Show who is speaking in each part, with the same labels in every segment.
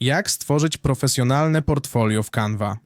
Speaker 1: Jak stworzyć profesjonalne portfolio w Canva?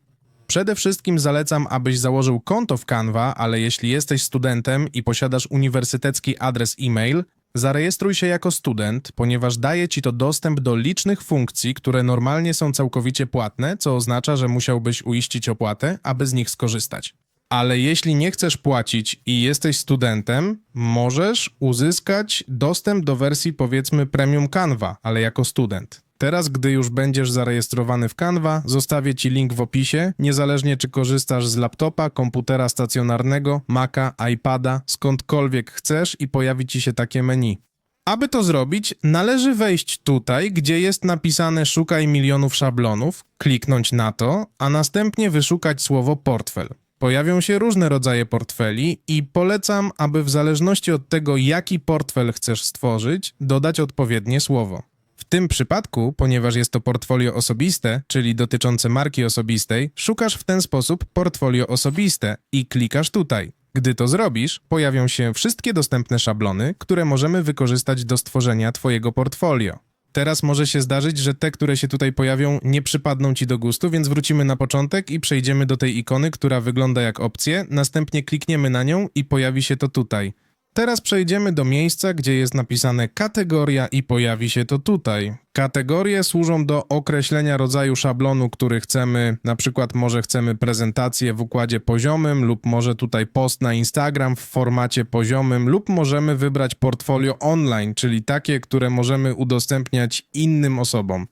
Speaker 1: Przede wszystkim zalecam, abyś założył konto w Canva, ale jeśli jesteś studentem i posiadasz uniwersytecki adres e-mail, zarejestruj się jako student, ponieważ daje ci to dostęp do licznych funkcji, które normalnie są całkowicie płatne, co oznacza, że musiałbyś uiścić opłatę, aby z nich skorzystać. Ale jeśli nie chcesz płacić i jesteś studentem, możesz uzyskać dostęp do wersji powiedzmy premium Canva, ale jako student. Teraz, gdy już będziesz zarejestrowany w Canva, zostawię Ci link w opisie, niezależnie czy korzystasz z laptopa, komputera stacjonarnego, Maca, iPada, skądkolwiek chcesz i pojawi Ci się takie menu. Aby to zrobić, należy wejść tutaj, gdzie jest napisane Szukaj milionów szablonów, kliknąć na to, a następnie wyszukać słowo portfel. Pojawią się różne rodzaje portfeli i polecam, aby w zależności od tego, jaki portfel chcesz stworzyć, dodać odpowiednie słowo. Tym przypadku, ponieważ jest to portfolio osobiste, czyli dotyczące marki osobistej, szukasz w ten sposób portfolio osobiste i klikasz tutaj. Gdy to zrobisz, pojawią się wszystkie dostępne szablony, które możemy wykorzystać do stworzenia Twojego portfolio. Teraz może się zdarzyć, że te, które się tutaj pojawią, nie przypadną Ci do gustu, więc wrócimy na początek i przejdziemy do tej ikony, która wygląda jak opcje, następnie klikniemy na nią i pojawi się to tutaj. Teraz przejdziemy do miejsca, gdzie jest napisane kategoria i pojawi się to tutaj. Kategorie służą do określenia rodzaju szablonu, który chcemy, na przykład może chcemy prezentację w układzie poziomym lub może tutaj post na Instagram w formacie poziomym lub możemy wybrać portfolio online, czyli takie, które możemy udostępniać innym osobom.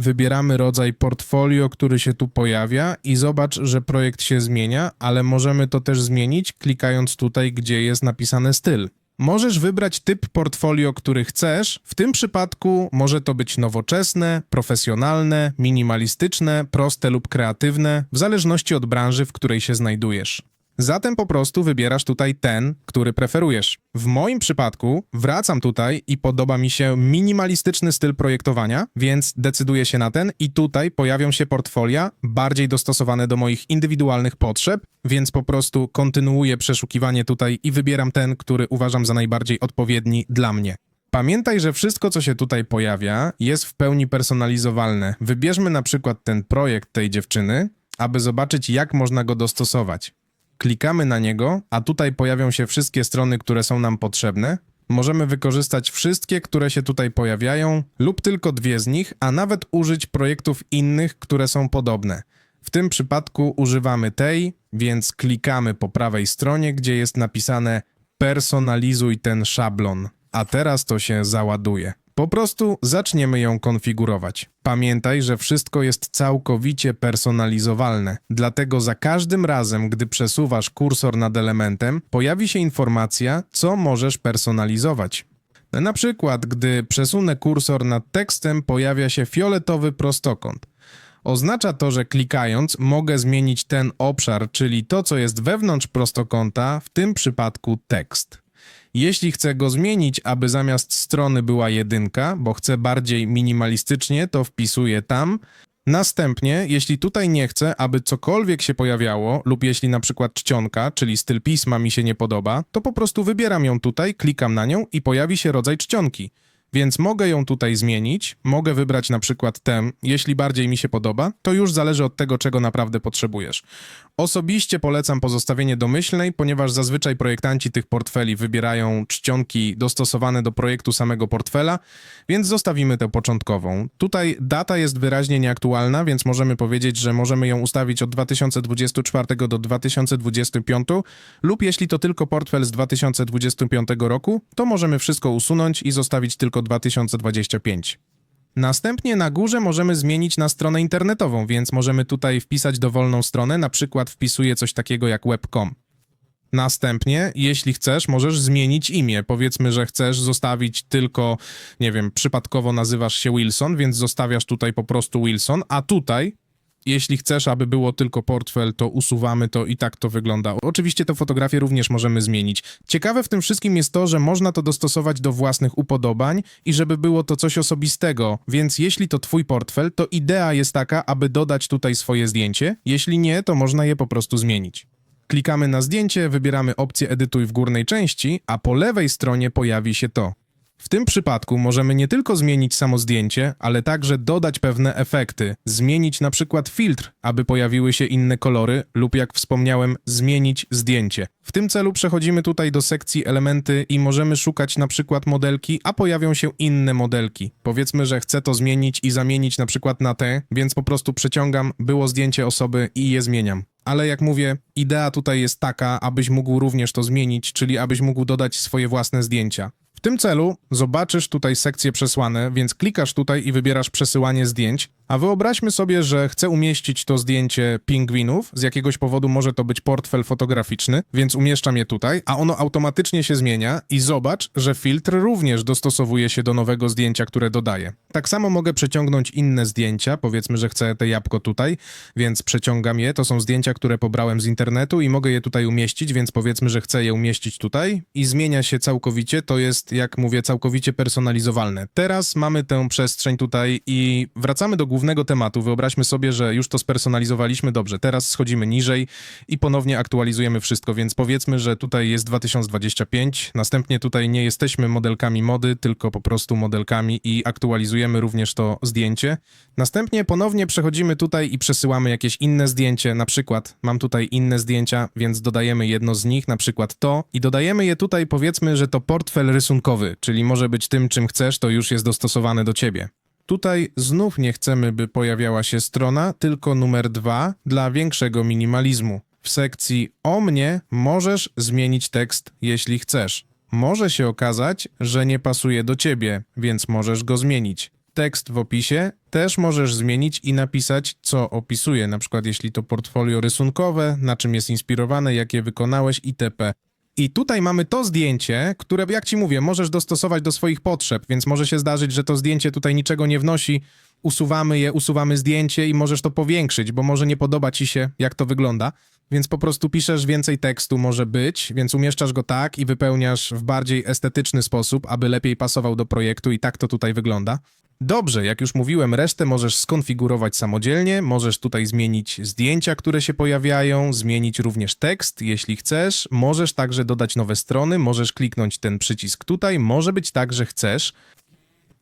Speaker 1: Wybieramy rodzaj portfolio, który się tu pojawia i zobacz, że projekt się zmienia, ale możemy to też zmienić klikając tutaj, gdzie jest napisane styl. Możesz wybrać typ portfolio, który chcesz. W tym przypadku może to być nowoczesne, profesjonalne, minimalistyczne, proste lub kreatywne, w zależności od branży, w której się znajdujesz. Zatem po prostu wybierasz tutaj ten, który preferujesz. W moim przypadku wracam tutaj i podoba mi się minimalistyczny styl projektowania, więc decyduję się na ten i tutaj pojawią się portfolia bardziej dostosowane do moich indywidualnych potrzeb, więc po prostu kontynuuję przeszukiwanie tutaj i wybieram ten, który uważam za najbardziej odpowiedni dla mnie. Pamiętaj, że wszystko, co się tutaj pojawia, jest w pełni personalizowalne. Wybierzmy na przykład ten projekt tej dziewczyny, aby zobaczyć, jak można go dostosować klikamy na niego, a tutaj pojawią się wszystkie strony, które są nam potrzebne. Możemy wykorzystać wszystkie, które się tutaj pojawiają, lub tylko dwie z nich, a nawet użyć projektów innych, które są podobne. W tym przypadku używamy tej, więc klikamy po prawej stronie, gdzie jest napisane personalizuj ten szablon. A teraz to się załaduje. Po prostu zaczniemy ją konfigurować. Pamiętaj, że wszystko jest całkowicie personalizowalne, dlatego za każdym razem, gdy przesuwasz kursor nad elementem, pojawi się informacja, co możesz personalizować. Na przykład, gdy przesunę kursor nad tekstem, pojawia się fioletowy prostokąt. Oznacza to, że klikając mogę zmienić ten obszar, czyli to, co jest wewnątrz prostokąta, w tym przypadku tekst. Jeśli chcę go zmienić, aby zamiast strony była jedynka, bo chcę bardziej minimalistycznie, to wpisuję tam. Następnie, jeśli tutaj nie chcę, aby cokolwiek się pojawiało, lub jeśli na przykład czcionka, czyli styl pisma mi się nie podoba, to po prostu wybieram ją tutaj, klikam na nią i pojawi się rodzaj czcionki. Więc mogę ją tutaj zmienić, mogę wybrać na przykład tę, jeśli bardziej mi się podoba, to już zależy od tego, czego naprawdę potrzebujesz. Osobiście polecam pozostawienie domyślnej, ponieważ zazwyczaj projektanci tych portfeli wybierają czcionki dostosowane do projektu samego portfela, więc zostawimy tę początkową. Tutaj data jest wyraźnie nieaktualna, więc możemy powiedzieć, że możemy ją ustawić od 2024 do 2025 lub jeśli to tylko portfel z 2025 roku, to możemy wszystko usunąć i zostawić tylko 2025. Następnie na górze możemy zmienić na stronę internetową, więc możemy tutaj wpisać dowolną stronę, na przykład wpisuję coś takiego jak web.com. Następnie, jeśli chcesz, możesz zmienić imię. Powiedzmy, że chcesz zostawić tylko, nie wiem, przypadkowo nazywasz się Wilson, więc zostawiasz tutaj po prostu Wilson, a tutaj jeśli chcesz, aby było tylko portfel, to usuwamy to i tak to wygląda. Oczywiście tę fotografię również możemy zmienić. Ciekawe w tym wszystkim jest to, że można to dostosować do własnych upodobań i żeby było to coś osobistego, więc jeśli to twój portfel, to idea jest taka, aby dodać tutaj swoje zdjęcie. Jeśli nie, to można je po prostu zmienić. Klikamy na zdjęcie, wybieramy opcję edytuj w górnej części, a po lewej stronie pojawi się to. W tym przypadku możemy nie tylko zmienić samo zdjęcie, ale także dodać pewne efekty, zmienić na przykład filtr, aby pojawiły się inne kolory lub jak wspomniałem, zmienić zdjęcie. W tym celu przechodzimy tutaj do sekcji elementy i możemy szukać na przykład modelki, a pojawią się inne modelki. Powiedzmy, że chcę to zmienić i zamienić na przykład na te, więc po prostu przeciągam było zdjęcie osoby i je zmieniam. Ale jak mówię, idea tutaj jest taka, abyś mógł również to zmienić, czyli abyś mógł dodać swoje własne zdjęcia. W tym celu zobaczysz tutaj sekcję przesłane, więc klikasz tutaj i wybierasz przesyłanie zdjęć. A wyobraźmy sobie, że chcę umieścić to zdjęcie pingwinów. Z jakiegoś powodu może to być portfel fotograficzny, więc umieszczam je tutaj, a ono automatycznie się zmienia i zobacz, że filtr również dostosowuje się do nowego zdjęcia, które dodaję. Tak samo mogę przeciągnąć inne zdjęcia, powiedzmy, że chcę te jabłko tutaj, więc przeciągam je. To są zdjęcia, które pobrałem z internetu i mogę je tutaj umieścić, więc powiedzmy, że chcę je umieścić tutaj i zmienia się całkowicie. To jest, jak mówię, całkowicie personalizowalne. Teraz mamy tę przestrzeń tutaj i wracamy do głównego tematu. Wyobraźmy sobie, że już to spersonalizowaliśmy dobrze. Teraz schodzimy niżej i ponownie aktualizujemy wszystko, więc powiedzmy, że tutaj jest 2025. Następnie tutaj nie jesteśmy modelkami mody, tylko po prostu modelkami i aktualizujemy również to zdjęcie. Następnie ponownie przechodzimy tutaj i przesyłamy jakieś inne zdjęcie. Na przykład mam tutaj inne zdjęcia, więc dodajemy jedno z nich, na przykład to, i dodajemy je tutaj, powiedzmy, że to portfel rysunkowy, czyli może być tym, czym chcesz, to już jest dostosowane do ciebie. Tutaj znów nie chcemy, by pojawiała się strona, tylko numer dwa dla większego minimalizmu. W sekcji o mnie możesz zmienić tekst, jeśli chcesz. Może się okazać, że nie pasuje do ciebie, więc możesz go zmienić. Tekst w opisie też możesz zmienić i napisać, co opisuje, na przykład jeśli to portfolio rysunkowe, na czym jest inspirowane, jakie wykonałeś itp. I tutaj mamy to zdjęcie, które, jak ci mówię, możesz dostosować do swoich potrzeb, więc może się zdarzyć, że to zdjęcie tutaj niczego nie wnosi. Usuwamy je, usuwamy zdjęcie i możesz to powiększyć, bo może nie podoba ci się, jak to wygląda. Więc po prostu piszesz więcej tekstu, może być, więc umieszczasz go tak i wypełniasz w bardziej estetyczny sposób, aby lepiej pasował do projektu, i tak to tutaj wygląda. Dobrze, jak już mówiłem, resztę możesz skonfigurować samodzielnie, możesz tutaj zmienić zdjęcia, które się pojawiają, zmienić również tekst, jeśli chcesz. Możesz także dodać nowe strony, możesz kliknąć ten przycisk tutaj, może być tak, że chcesz.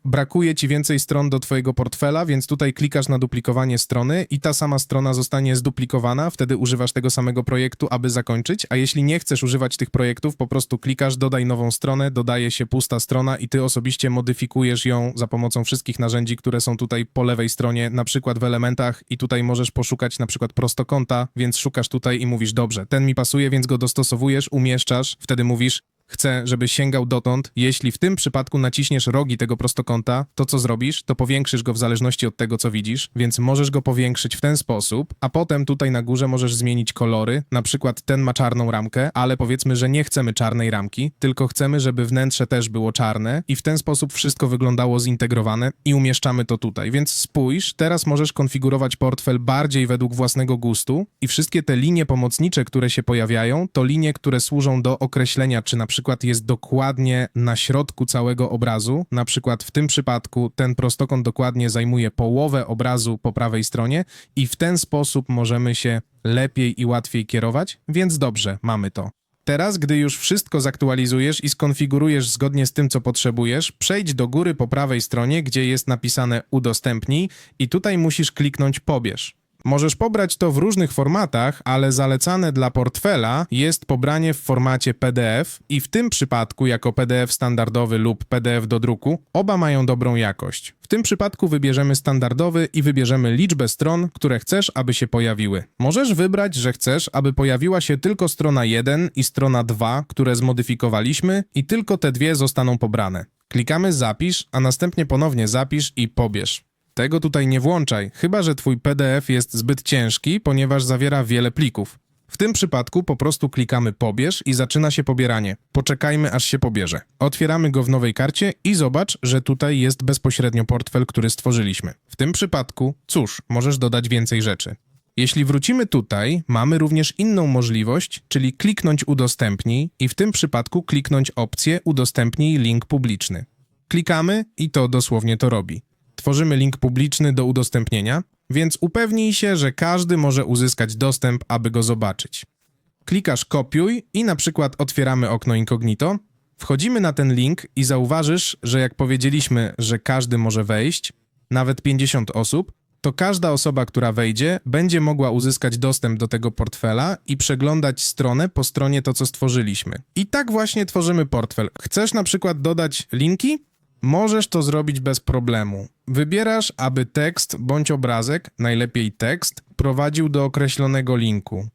Speaker 1: Brakuje ci więcej stron do twojego portfela, więc tutaj klikasz na duplikowanie strony i ta sama strona zostanie zduplikowana, wtedy używasz tego samego projektu, aby zakończyć, a jeśli nie chcesz używać tych projektów, po prostu klikasz, dodaj nową stronę, dodaje się pusta strona i ty osobiście modyfikujesz ją za pomocą wszystkich narzędzi, które są tutaj po lewej stronie, na przykład w elementach. I tutaj możesz poszukać na przykład prostokąta, więc szukasz tutaj i mówisz, dobrze, ten mi pasuje, więc go dostosowujesz, umieszczasz, wtedy mówisz, Chcę, żeby sięgał dotąd. Jeśli w tym przypadku naciśniesz rogi tego prostokąta, to co zrobisz, to powiększysz go w zależności od tego, co widzisz, więc możesz go powiększyć w ten sposób, a potem tutaj na górze możesz zmienić kolory. Na przykład ten ma czarną ramkę, ale powiedzmy, że nie chcemy czarnej ramki, tylko chcemy, żeby wnętrze też było czarne i w ten sposób wszystko wyglądało zintegrowane i umieszczamy to tutaj. Więc spójrz, teraz możesz konfigurować portfel bardziej według własnego gustu i wszystkie te linie pomocnicze, które się pojawiają, to linie, które służą do określenia, czy na przykład jest dokładnie na środku całego obrazu. Na przykład w tym przypadku ten prostokąt dokładnie zajmuje połowę obrazu po prawej stronie i w ten sposób możemy się lepiej i łatwiej kierować, więc dobrze, mamy to. Teraz, gdy już wszystko zaktualizujesz i skonfigurujesz zgodnie z tym, co potrzebujesz, przejdź do góry po prawej stronie, gdzie jest napisane udostępnij i tutaj musisz kliknąć pobierz. Możesz pobrać to w różnych formatach, ale zalecane dla portfela jest pobranie w formacie PDF i w tym przypadku jako PDF standardowy lub PDF do druku oba mają dobrą jakość. W tym przypadku wybierzemy standardowy i wybierzemy liczbę stron, które chcesz, aby się pojawiły. Możesz wybrać, że chcesz, aby pojawiła się tylko strona 1 i strona 2, które zmodyfikowaliśmy i tylko te dwie zostaną pobrane. Klikamy zapisz, a następnie ponownie zapisz i pobierz. Tego tutaj nie włączaj, chyba że twój PDF jest zbyt ciężki, ponieważ zawiera wiele plików. W tym przypadku po prostu klikamy pobierz i zaczyna się pobieranie. Poczekajmy aż się pobierze. Otwieramy go w nowej karcie i zobacz, że tutaj jest bezpośrednio portfel, który stworzyliśmy. W tym przypadku, cóż, możesz dodać więcej rzeczy. Jeśli wrócimy tutaj, mamy również inną możliwość, czyli kliknąć udostępnij i w tym przypadku kliknąć opcję udostępnij link publiczny. Klikamy i to dosłownie to robi. Tworzymy link publiczny do udostępnienia, więc upewnij się, że każdy może uzyskać dostęp, aby go zobaczyć. Klikasz kopiuj i na przykład otwieramy okno incognito. Wchodzimy na ten link i zauważysz, że jak powiedzieliśmy, że każdy może wejść, nawet 50 osób, to każda osoba, która wejdzie, będzie mogła uzyskać dostęp do tego portfela i przeglądać stronę po stronie to, co stworzyliśmy. I tak właśnie tworzymy portfel. Chcesz na przykład dodać linki? Możesz to zrobić bez problemu. Wybierasz, aby tekst bądź obrazek, najlepiej tekst, prowadził do określonego linku.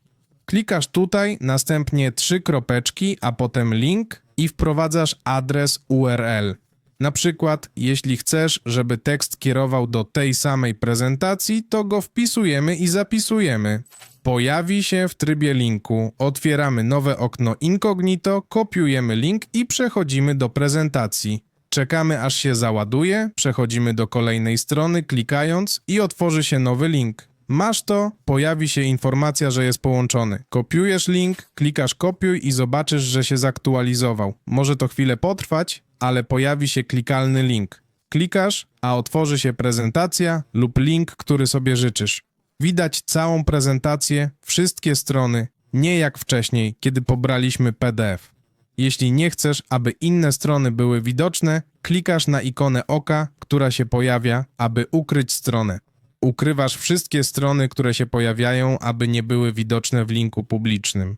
Speaker 1: Klikasz tutaj, następnie trzy kropeczki, a potem link i wprowadzasz adres URL. Na przykład, jeśli chcesz, żeby tekst kierował do tej samej prezentacji, to go wpisujemy i zapisujemy. Pojawi się w trybie linku. Otwieramy nowe okno incognito, kopiujemy link i przechodzimy do prezentacji. Czekamy aż się załaduje, przechodzimy do kolejnej strony klikając i otworzy się nowy link. Masz to, pojawi się informacja, że jest połączony. Kopiujesz link, klikasz kopiuj i zobaczysz, że się zaktualizował. Może to chwilę potrwać, ale pojawi się klikalny link. Klikasz, a otworzy się prezentacja lub link, który sobie życzysz. Widać całą prezentację, wszystkie strony, nie jak wcześniej, kiedy pobraliśmy PDF. Jeśli nie chcesz, aby inne strony były widoczne, klikasz na ikonę oka, która się pojawia, aby ukryć stronę. Ukrywasz wszystkie strony, które się pojawiają, aby nie były widoczne w linku publicznym.